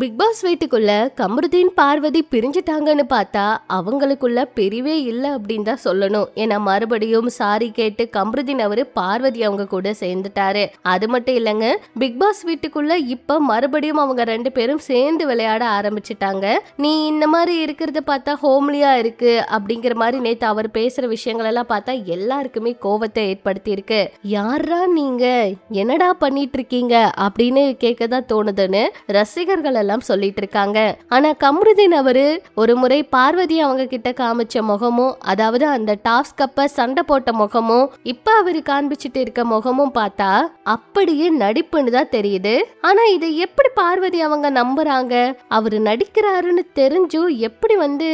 Big pass வீட்டுக்குள்ள கமருதீன் பார்வதி பிரிஞ்சுட்டாங்கன்னு பார்த்தா அவங்களுக்குள்ள பிரிவே இல்லை அப்படின்னு தான் சொல்லணும். ஏன்னா மறுபடியும் சாரி கேட்டு கமருதீன் அவரு பார்வதி அவங்க கூட சேர்ந்துட்டாரு. அது மட்டும் இல்லைங்க பிக் பாஸ் வீட்டுக்குள்ள இப்ப மறுபடியும் அவங்க ரெண்டு பேரும் சேர்ந்து விளையாட ஆரம்பிச்சிட்டாங்க. நீ இந்த மாதிரி இருக்கிறத பார்த்தா ஹோம்லியா இருக்கு அப்படிங்கிற மாதிரி நேத்து அவர் பேசுற விஷயங்கள் எல்லாம் பார்த்தா எல்லாருக்குமே கோவத்தை ஏற்படுத்தி இருக்கு யாரா நீங்க? என்னடா பண்ணிட்டு இருக்கீங்க? அப்படின்னு கேட்க தான் தோணுதுன்னு ரசிகர்கள் எல்லாம் சொல்லிட்டு இருக்காங்க. ஆனா கமருதீன் அவரு ஒரு முறை பார்வதி அவங்க கிட்ட காமிச்ச முகமும் அதாவது அந்த டாஸ்க் கப்ப சண்டை போட்ட முகமும் இப்ப அவரு காண்பிச்சுட்டு இருக்க முகமும் பார்த்தா அப்படியே நடிப்புன்னு தான் தெரியுது. ஆனா இதை எப்படி பார்வதி அவங்க நம்புறாங்க? அவரு நடிக்கிறாருன்னு தெரிஞ்சும் எப்படி வந்து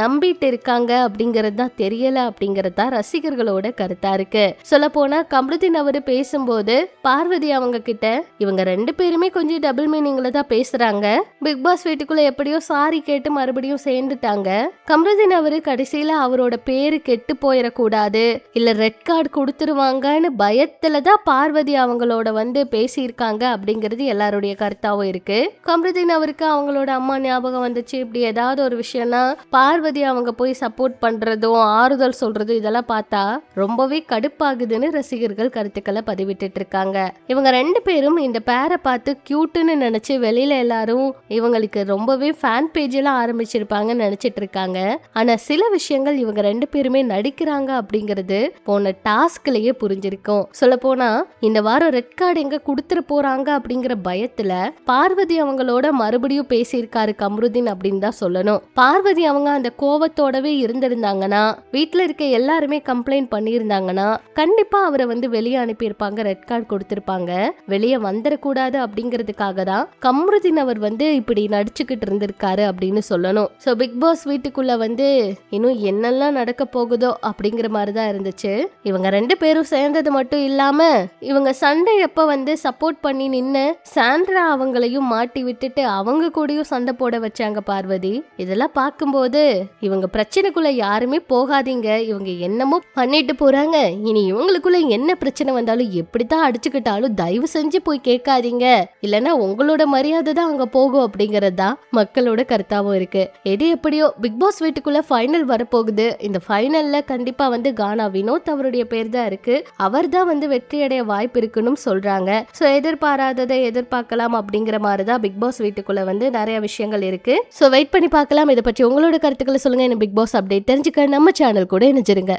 நம்பிட்டு இருக்காங்க அப்படிங்கறது தான் தெரியல அப்படிங்கறது தான் ரசிகர்களோட கருத்தா இருக்கு. சொல்ல போனா கமருதீன் அவரு பேசும்போது பார்வதி அவங்க கிட்ட இவங்க ரெண்டு பேருமே கொஞ்சம் டபுள் மீனிங்ல தான் பேசுறாங்க. பிக் பாஸ் வீட்டுக்குள்ள எப்படியோ சாரி கேட்டு மறுபடியும் சேர்ந்துட்டாங்க. கமருதீன் அவரு கடைசியில அவரோட பேரு கெட்டு போயிடக்கூடாது இல்ல ரெட் கார்டு கொடுத்துருவாங்கன்னு பயத்துல தான் பார்வதி அவங்களோட வந்து பேசியிருக்காங்க அப்படிங்கிறது எல்லாருடைய கருத்தாவும் இருக்கு. கமருதீன் அவருக்கு அவங்களோட அம்மா ஞாபகம் வந்துச்சு. இப்படி ஏதாவது ஒரு விஷயம்னா பார்வதி அவங்க போய் சப்போர்ட் பண்றதும் ஆறுதல் சொல்றதும் இதெல்லாம் பார்த்தா ரொம்பவே கடுப்பாகுதுன்னு ரசிகர்கள் கருத்துக்களை பதிவிட்டு இருக்காங்க. இவங்க ரெண்டு பேரும் இந்த பேரை பார்த்து கியூட்டுன்னு நினைச்சு வெளியில எல்லாரும் இவங்களுக்கு ரொம்பவே ஃபேன் பேஜ் எல்லாம் ஆரம்பிச்சிருப்பாங்கன்னு நினைச்சிட்டு இருக்காங்க. ஆனா சில விஷயங்கள் இவங்க ரெண்டு பேருமே நடிக்கிறாங்க அப்படிங்கிறது போன டாஸ்க்லயே புரிஞ்சிருக்கும். சொல்ல போனா இந்த வாரம் ரெட் கார்டு எங்க கொடுத்துட்டு போறாங்க அப்படிங்கிற பயத்துல பார்வதி அவங்களோட மறுபடியும் பேசியிருக்காரு கம்ருதீன் அப்படின்னு தான் சொல்லணும். பார்வதி அவங்க அந்த கோவத்தோடவே இருந்திருந்தாங்கன்னா வீட்டுல இருக்க எல்லாருமே கம்ப்ளைண்ட் பண்ணியிருந்தாங்கன்னா கண்டிப்பா அவரை வந்து வெளியே அனுப்பியிருப்பாங்க ரெட் கார்டு கொடுத்திருப்பாங்க. வெளியே வந்துடக்கூடாது அப்படிங்கிறதுக்காக தான் கம்ருதீன் அவர் வந்து இப்படி நடிச்சுக்கிட்டு இருந்திருக்காரு அப்படின்னு சொல்லணும். ஸோ பிக் பாஸ் வீட்டுக்குள்ள வந்து இன்னும் என்னெல்லாம் நடக்க போகுதோ அப்படிங்கிற மாதிரி தான் இருந்துச்சு. இவங்க ரெண்டு பேரும் சேர்ந்தது மட்டும் இல்லாம இவங்க சண்டை எப்ப வந்து சப்போர்ட் பண்ணி நின்று சாண்ட்ரா அவங்களையும் மாட்டி விட்டுட்டு அவங்க கூடயும் சண்டை போட வச்சாங்க பார்வதி. இதெல்லாம் பார்க்கும்போது இவங்க பிரச்சனைக்குள்ள யாருமே போகாதீங்க. இவங்க என்னமோ பண்ணிட்டு போறாங்க. இனி இவங்களுக்குள்ள என்ன பிரச்சனை வந்தாலும் எப்படித்தான் அடிச்சுக்கிட்டாலும் தயவு செஞ்சு போய் கேட்காதீங்க. இல்லைன்னா உங்களோட மரியாதை தான் அங்க போகும் அப்படிங்கிறது தான் மக்களோட கருத்தாவும் இருக்கு. எது எப்படியோ பிக் பாஸ் வீட்டுக்குள்ள ஃபைனல் வரப்போகுது. இந்த ஃபைனல்ல கண்டிப்பா வந்து கானா வினோத் அவருடைய பேர் தான் இருக்கு. அவர் தான் வந்து வெற்றி அடைய வாய்ப்பு இருக்குன்னு சொல்றாங்க. ஸோ எதிர்பாராததை எதிர்பார்க்கலாம் அப்படிங்கிற மாதிரி தான் பிக் பாஸ் வீட்டுக்குள்ள வந்து நிறைய விஷயங்கள் இருக்கு. ஸோ வெயிட் பண்ணி பார்க்கலாம். இதை பற்றி உங்களோட கருத்துக்களை சொல்லுங்க. என்ன பிக் பாஸ் அப்டேட் தெரிஞ்சுக்க நம்ம சேனல் கூட இணைஞ்சிருங்க.